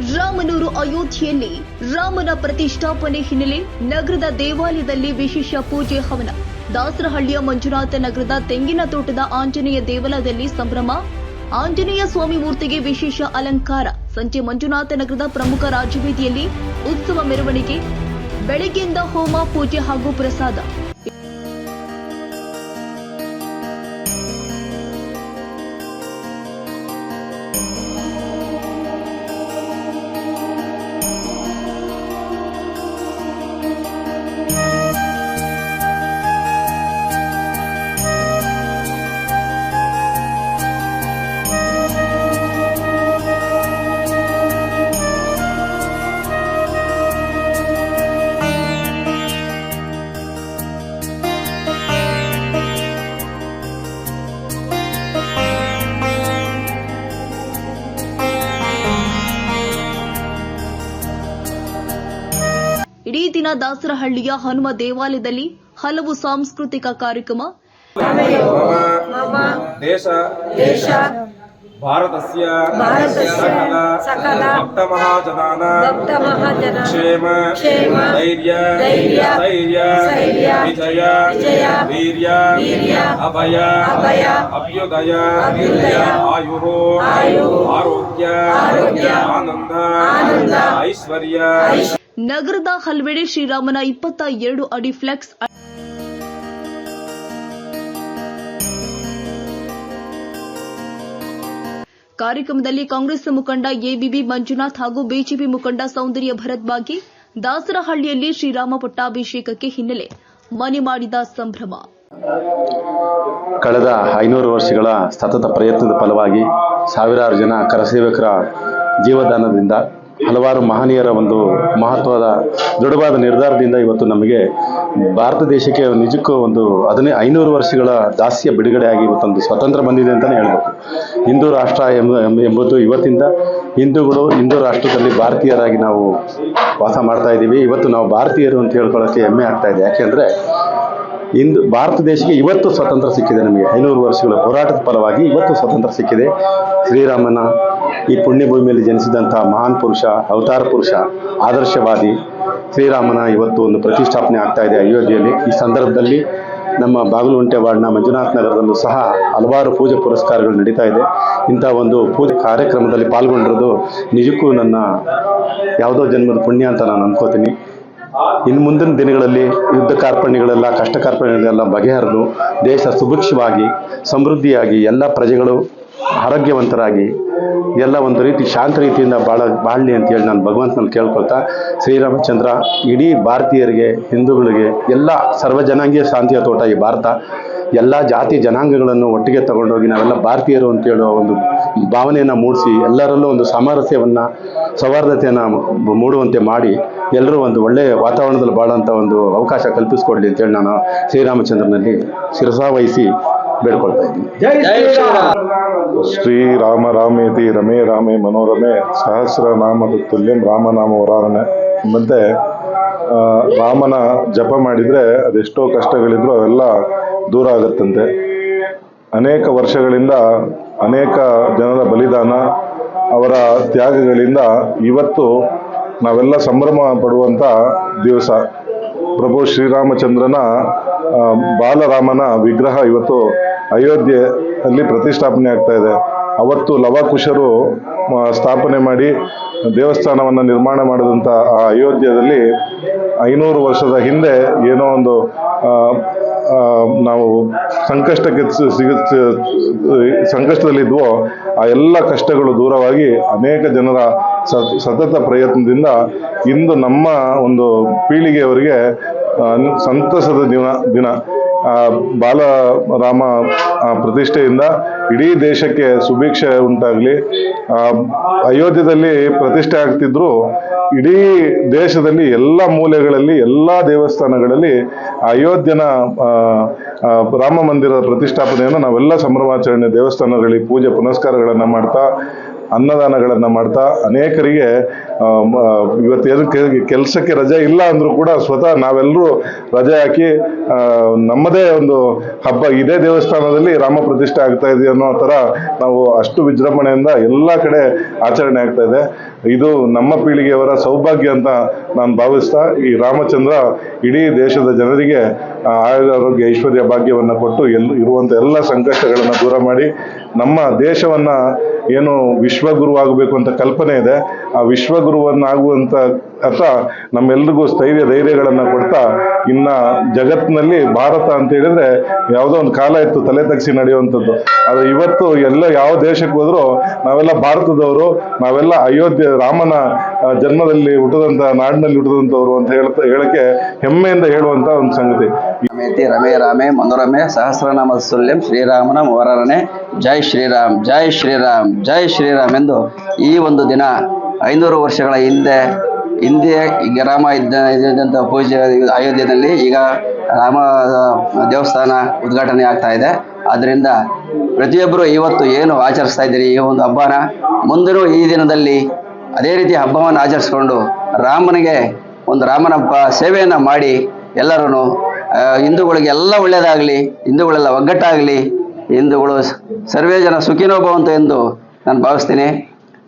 ರಾಮನೂರು ಅಯೋಧ್ಯೆಯಲ್ಲಿ ರಾಮನ ಪ್ರತಿಷ್ಠಾಪನೆ ಹಿನ್ನೆಲೆ ನಗರದ ದೇವಾಲಯದಲ್ಲಿ ವಿಶೇಷ ಪೂಜೆ ಹವನ. ದಾಸರಹಳ್ಳಿಯ ಮಂಜುನಾಥ ನಗರದ ತೆಂಗಿನ ತೋಟದ ಆಂಜನೇಯ ದೇವಾಲಯದಲ್ಲಿ ಸಂಭ್ರಮ. ಆಂಜನೇಯ ಸ್ವಾಮಿ ಮೂರ್ತಿಗೆ ವಿಶೇಷ ಅಲಂಕಾರ. ಸಂಜೆ ಮಂಜುನಾಥ ನಗರದ ಪ್ರಮುಖ ರಾಜಬೀದಿಯಲ್ಲಿ ಉತ್ಸವ ಮೆರವಣಿಗೆ. ಬೆಳಗ್ಗೆಯಿಂದ ಹೋಮ ಪೂಜೆ ಹಾಗೂ ಪ್ರಸಾದ. ತಾಲೂಕಿನ ದಾಸರಹಳ್ಳಿಯ ಹನುಮ ದೇವಾಲಯದಲ್ಲಿ ಹಲವು ಸಾಂಸ್ಕೃತಿಕ ಕಾರ್ಯಕ್ರಮ. ದೇಶ ದೇಶ ಭಾರತಸ್ಯ ಸಕಲ ಭಕ್ತ ಮಹಾಜನಾನ ಕ್ಷೇಮ ಧೈರ್ಯ ಧೈರ್ಯ ವಿಜಯ ವೀರ್ಯ ಅಭಯ ಅಭ್ಯುದಯ ಆರೋಗ್ಯ ಆನಂದ ಐಶ್ವರ್ಯ. ನಗರದ ಹಲ್ವೆಡೆ ಶ್ರೀರಾಮನ ಇಪ್ಪತ್ತ ಎರಡು ಅಡಿ ಫ್ಲೆಕ್ಸ್ ಕಾರ್ಯಕ್ರಮದಲ್ಲಿ ಕಾಂಗ್ರೆಸ್ ಮುಖಂಡ ಎಬಿಬಿ ಮಂಜುನಾಥ್ ಹಾಗೂ ಬಿಜೆಪಿ ಮುಖಂಡ ಸೌಂದರ್ಯ ಭರತ್ ಬಾಗಿ ದಾಸರಹಳ್ಳಿಯಲ್ಲಿ ಶ್ರೀರಾಮ ಪಟ್ಟಾಭಿಷೇಕಕ್ಕೆ ಹಿನ್ನೆಲೆ ಮನೆ ಮಾಡಿದ ಸಂಭ್ರಮ. ಕಳೆದ ಐನೂರು ವರ್ಷಗಳ ಸತತ ಪ್ರಯತ್ನದ ಫಲವಾಗಿ ಸಾವಿರಾರು ಜನ ಕರಸೇವಕರ ಜೀವದಾನದಿಂದ ಹಲವಾರು ಮಹನೀಯರ ಒಂದು ಮಹತ್ವದ, ದೃಢವಾದ ನಿರ್ಧಾರದಿಂದ ಇವತ್ತು ನಮಗೆ ಭಾರತ ದೇಶಕ್ಕೆ ನಿಜಕ್ಕೂ ಒಂದು ಹದಿನೈ, ಐನೂರು ವರ್ಷಗಳ ದಾಸ್ಯ ಬಿಡುಗಡೆಯಾಗಿ ಇವತ್ತೊಂದು ಸ್ವತಂತ್ರ ಬಂದಿದೆ ಅಂತಲೇ ಹೇಳ್ಬೇಕು ಹಿಂದೂ ರಾಷ್ಟ್ರ ಎಂಬ ಎಂಬ- ಎಂಬುದು ಇವತ್ತಿಂದ ಹಿಂದೂಗಳು ಹಿಂದೂ ರಾಷ್ಟ್ರದಲ್ಲಿ ಭಾರತೀಯರಾಗಿ ನಾವು ವಾಸ ಮಾಡ್ತಾ ಇದ್ದೀವಿ. ಇವತ್ತು ನಾವು ಭಾರತೀಯರು ಅಂತ ಹೇಳ್ಕೊಳ್ಳೋಕ್ಕೆ ಹೆಮ್ಮೆ ಆಗ್ತಾ ಇದೆ. ಯಾಕೆಂದರೆ ಇಂದು ಭಾರತ ದೇಶಕ್ಕೆ ಇವತ್ತು ಸ್ವತಂತ್ರ ಸಿಕ್ಕಿದೆ ನಮಗೆ. ಐನೂರು ವರ್ಷಗಳ ಹೋರಾಟದ ಫಲವಾಗಿ ಇವತ್ತು ಸ್ವತಂತ್ರ ಸಿಕ್ಕಿದೆ. ಶ್ರೀರಾಮನ ಈ ಪುಣ್ಯಭೂಮಿಯಲ್ಲಿ ಜನಿಸಿದಂಥ ಮಹಾನ್ ಪುರುಷ, ಅವತಾರ ಪುರುಷ, ಆದರ್ಶವಾದಿ ಶ್ರೀರಾಮನ ಇವತ್ತು ಒಂದು ಪ್ರತಿಷ್ಠಾಪನೆ ಆಗ್ತಾ ಇದೆ ಅಯೋಧ್ಯೆಯಲ್ಲಿ. ಈ ಸಂದರ್ಭದಲ್ಲಿ ನಮ್ಮ ಬಾಗಲುಂಟೆ ವಾರ್ಡ್ನ ಮಂಜುನಾಥ್ ನಗರದಲ್ಲೂ ಸಹ ಹಲವಾರು ಪೂಜೆ ಪುರಸ್ಕಾರಗಳು ನಡೀತಾ ಇದೆ. ಇಂಥ ಒಂದು ಪೂಜೆ ಕಾರ್ಯಕ್ರಮದಲ್ಲಿ ಪಾಲ್ಗೊಂಡಿರೋದು ನಿಜಕ್ಕೂ ನನ್ನ ಯಾವುದೋ ಜನ್ಮದ ಪುಣ್ಯ ಅಂತ ನಾನು ಅನ್ಕೋತೀನಿ. ಇನ್ನು ಮುಂದಿನ ದಿನಗಳಲ್ಲಿ ಯುದ್ಧ ಕಾರ್ಪಣ್ಯಗಳೆಲ್ಲ, ಕಷ್ಟ ಕಾರ್ಪಣ್ಯಗಳೆಲ್ಲ ಬಗೆಹರಿದು ದೇಶ ಸುಭಿಕ್ಷವಾಗಿ, ಸಮೃದ್ಧಿಯಾಗಿ ಎಲ್ಲ ಪ್ರಜೆಗಳು ಆರೋಗ್ಯವಂತರಾಗಿ ಎಲ್ಲ ಒಂದು ರೀತಿ ಶಾಂತ ರೀತಿಯಿಂದ ಬಾಳ ಬಾಳಲಿ ಅಂತೇಳಿ ನಾನು ಭಗವಂತನಲ್ಲಿ ಕೇಳ್ಕೊಳ್ತಾ, ಶ್ರೀರಾಮಚಂದ್ರ, ಇಡೀ ಭಾರತೀಯರಿಗೆ, ಹಿಂದೂಗಳಿಗೆ, ಎಲ್ಲ ಸರ್ವಜನಾಂಗೀಯ ಶಾಂತಿಯ ತೋಟ ಈ ಭಾರತ, ಎಲ್ಲ ಜಾತಿ ಜನಾಂಗಗಳನ್ನು ಒಟ್ಟಿಗೆ ತಗೊಂಡೋಗಿ ನಾವೆಲ್ಲ ಭಾರತೀಯರು ಅಂತ ಹೇಳುವ ಒಂದು ಭಾವನೆಯನ್ನು ಮೂಡಿಸಿ, ಎಲ್ಲರಲ್ಲೂ ಒಂದು ಸಾಮರಸ್ಯವನ್ನು, ಸೌಹಾರ್ದತೆಯನ್ನು ಮೂಡುವಂತೆ ಮಾಡಿ, ಎಲ್ಲರೂ ಒಂದು ಒಳ್ಳೆಯ ವಾತಾವರಣದಲ್ಲಿ ಬಾಳುವಂಥ ಒಂದು ಅವಕಾಶ ಕಲ್ಪಿಸ್ಕೊಡ್ಲಿ ಅಂತೇಳಿ ನಾನು ಶ್ರೀರಾಮಚಂದ್ರನಲ್ಲಿ ಶಿರಸಾವಹಿಸಿ ಬೇಡ್ಕೊಳ್ತಾ ಇದ್ದೀನಿ. ಶ್ರೀರಾಮ. ರಾಮೇತಿ ರಮೇ ರಾಮೇ ಮನೋರಮೆ. ಸಹಸ್ರ ನಾಮದ ತುಲ್ಯಂ ರಾಮನಾಮ ವರಾರಣೆ ಮತ್ತೆ ರಾಮನ ಜಪ ಮಾಡಿದ್ರೆ ಅದೆಷ್ಟೋ ಕಷ್ಟಗಳಿದ್ರು ಅವೆಲ್ಲ ದೂರ ಆಗುತ್ತಂತೆ. ಅನೇಕ ವರ್ಷಗಳಿಂದ ಅನೇಕ ಜನರ ಬಲಿದಾನ ಅವರ ತ್ಯಾಗಗಳಿಂದ ಇವತ್ತು ನಾವೆಲ್ಲ ಸಂಭ್ರಮ ಪಡುವಂಥ ದಿವಸ. ಪ್ರಭು ಶ್ರೀರಾಮಚಂದ್ರನ ಬಾಲರಾಮನ ವಿಗ್ರಹ ಇವತ್ತು ಅಯೋಧ್ಯೆಯಲ್ಲಿ ಪ್ರತಿಷ್ಠಾಪನೆ ಆಗ್ತಾ ಇದೆ. ಅವತ್ತು ಲವಕುಶರು ಸ್ಥಾಪನೆ ಮಾಡಿ ದೇವಸ್ಥಾನವನ್ನು ನಿರ್ಮಾಣ ಮಾಡಿದಂಥ ಆ ಅಯೋಧ್ಯದಲ್ಲಿ ಐನೂರು ವರ್ಷದ ಹಿಂದೆ ಏನೋ ಒಂದು ನಾವು ಸಂಕಷ್ಟಕ್ಕೆ ಸಿಗ ಸಂಕಷ್ಟದಲ್ಲಿದ್ವೋ ಆ ಎಲ್ಲ ಕಷ್ಟಗಳು ದೂರವಾಗಿ ಅನೇಕ ಜನರ ಸತತ ಪ್ರಯತ್ನದಿಂದ ಇಂದು ನಮ್ಮ ಒಂದು ಪೀಳಿಗೆಯವರಿಗೆ ಸಂತಸದ ದಿನ ದಿನ. ಆ, ಬಾಲರಾಮ ಪ್ರತಿಷ್ಠೆಯಿಂದ ಇಡೀ ದೇಶಕ್ಕೆ ಸುಭಿಕ್ಷೆ ಉಂಟಾಗಲಿ. ಅಯೋಧ್ಯದಲ್ಲಿ ಪ್ರತಿಷ್ಠೆ ಆಗ್ತಿದ್ರು ಇಡೀ ದೇಶದಲ್ಲಿ ಎಲ್ಲ ಮೂಲೆಗಳಲ್ಲಿ ಎಲ್ಲ ದೇವಸ್ಥಾನಗಳಲ್ಲಿ ಅಯೋಧ್ಯನ ರಾಮ ಮಂದಿರದ ಪ್ರತಿಷ್ಠಾಪನೆಯನ್ನು ನಾವೆಲ್ಲ ಸಂಭ್ರಮಾಚರಣೆ ದೇವಸ್ಥಾನಗಳಲ್ಲಿ ಪೂಜೆ ಪುನಸ್ಕಾರಗಳನ್ನು ಮಾಡ್ತಾ ಅನ್ನದಾನಗಳನ್ನು ಮಾಡ್ತಾ ಅನೇಕರಿಗೆ ಇವತ್ತೇನು ಕೆಲಸಕ್ಕೆ ರಜೆ ಇಲ್ಲ ಅಂದ್ರೂ ಕೂಡ ಸ್ವತಃ ನಾವೆಲ್ಲರೂ ರಜೆ ಹಾಕಿ ನಮ್ಮದೇ ಒಂದು ಹಬ್ಬ ಇದೇ ದೇವಸ್ಥಾನದಲ್ಲಿ ರಾಮ ಪ್ರತಿಷ್ಠೆ ಆಗ್ತಾ ಇದೆ ಅನ್ನೋ ಥರ ನಾವು ಅಷ್ಟು ವಿಜೃಂಭಣೆಯಿಂದ ಎಲ್ಲ ಕಡೆ ಆಚರಣೆ ಆಗ್ತಾ ಇದೆ. ಇದು ನಮ್ಮ ಪೀಳಿಗೆಯವರ ಸೌಭಾಗ್ಯ ಅಂತ ನಾನು ಭಾವಿಸ್ತಾ, ಈ ರಾಮಚಂದ್ರ ಇಡೀ ದೇಶದ ಜನರಿಗೆ ಆಯುಧ ಆರೋಗ್ಯ ಐಶ್ವರ್ಯ ಭಾಗ್ಯವನ್ನು ಕೊಟ್ಟು ಎಲ್ ಇರುವಂಥ ಎಲ್ಲ ಸಂಕಷ್ಟಗಳನ್ನು ದೂರ ಮಾಡಿ, ನಮ್ಮ ದೇಶವನ್ನು ಏನು ವಿಶ್ವಗುರು ಆಗಬೇಕು ಅಂತ ಕಲ್ಪನೆ ಇದೆ. ಆ ವಿಶ್ವಗುರುವನ್ನಾಗುವಂತ ಅರ್ಥ ನಮ್ಮೆಲ್ರಿಗೂ ಸ್ಥೈರ್ಯ, ಧೈರ್ಯಗಳನ್ನು ಕೊಡ್ತಾ ಇನ್ನ ಜಗತ್ತಿನಲ್ಲಿ ಭಾರತ ಅಂತ ಹೇಳಿದ್ರೆ ಯಾವುದೋ ಒಂದು ಕಾಲ ಇತ್ತು ತಲೆ ತಗ್ಸಿ ನಡೆಯುವಂಥದ್ದು. ಆದ್ರೆ ಇವತ್ತು ಎಲ್ಲ ಯಾವ ದೇಶಕ್ಕೆ ಹೋದ್ರೂ ನಾವೆಲ್ಲ ಭಾರತದವರು, ನಾವೆಲ್ಲ ಅಯೋಧ್ಯೆ, ರಾಮನ ಜನ್ಮದಲ್ಲಿ ಹುಟ್ಟದಂತ, ನಾಡಿನಲ್ಲಿ ಹುಟ್ಟದಂತವ್ರು ಅಂತ ಹೇಳ್ತಾ, ಹೇಳಕ್ಕೆ ಹೆಮ್ಮೆಯಿಂದ ಹೇಳುವಂತ ಒಂದು ಸಂಗತಿ. ರಮೇ ರಾಮೇ, ಮನೋರಮೆ, ಸಹಸ್ರನಾಮ ಸುಲ್ಯಂ ಶ್ರೀರಾಮನ ವರರಣೆ ಜೈ ಶ್ರೀರಾಮ್ ಜೈ ಶ್ರೀರಾಮ್ ಜೈ ಶ್ರೀರಾಮ್ ಎಂದು ಈ ಒಂದು ದಿನ ಐನೂರು ವರ್ಷಗಳ ಹಿಂದೆ ಹಿಂದೆ ಈಗ ರಾಮ ಇದ್ದ ಇದ್ದಂಥ ಪೂಜೆ ಅಯೋಧ್ಯೆಯಲ್ಲಿ ಈಗ ರಾಮ ದೇವಸ್ಥಾನ ಉದ್ಘಾಟನೆ ಆಗ್ತಾ ಇದೆ. ಆದ್ದರಿಂದ ಪ್ರತಿಯೊಬ್ಬರು ಇವತ್ತು ಏನು ಆಚರಿಸ್ತಾ ಇದ್ದೀರಿ? ಈ ಒಂದು ಹಬ್ಬನ ಮುಂದಿನ ಈ ದಿನದಲ್ಲಿ ಅದೇ ರೀತಿ ಹಬ್ಬವನ್ನು ಆಚರಿಸ್ಕೊಂಡು ರಾಮನಿಗೆ ಒಂದು ರಾಮನ ಹಬ್ಬ ಸೇವೆಯನ್ನು ಮಾಡಿ ಎಲ್ಲರೂ ಹಿಂದೂಗಳಿಗೆ ಎಲ್ಲ ಒಳ್ಳೆಯದಾಗಲಿ, ಹಿಂದೂಗಳೆಲ್ಲ ಒಗ್ಗಟ್ಟಾಗಲಿ, ಹಿಂದೂಗಳು ಸರ್ವೇ ಜನ ಸುಖಿನೋ ಭವಂತು ಎಂದು ನಾನು ಭಾವಿಸ್ತೀನಿ.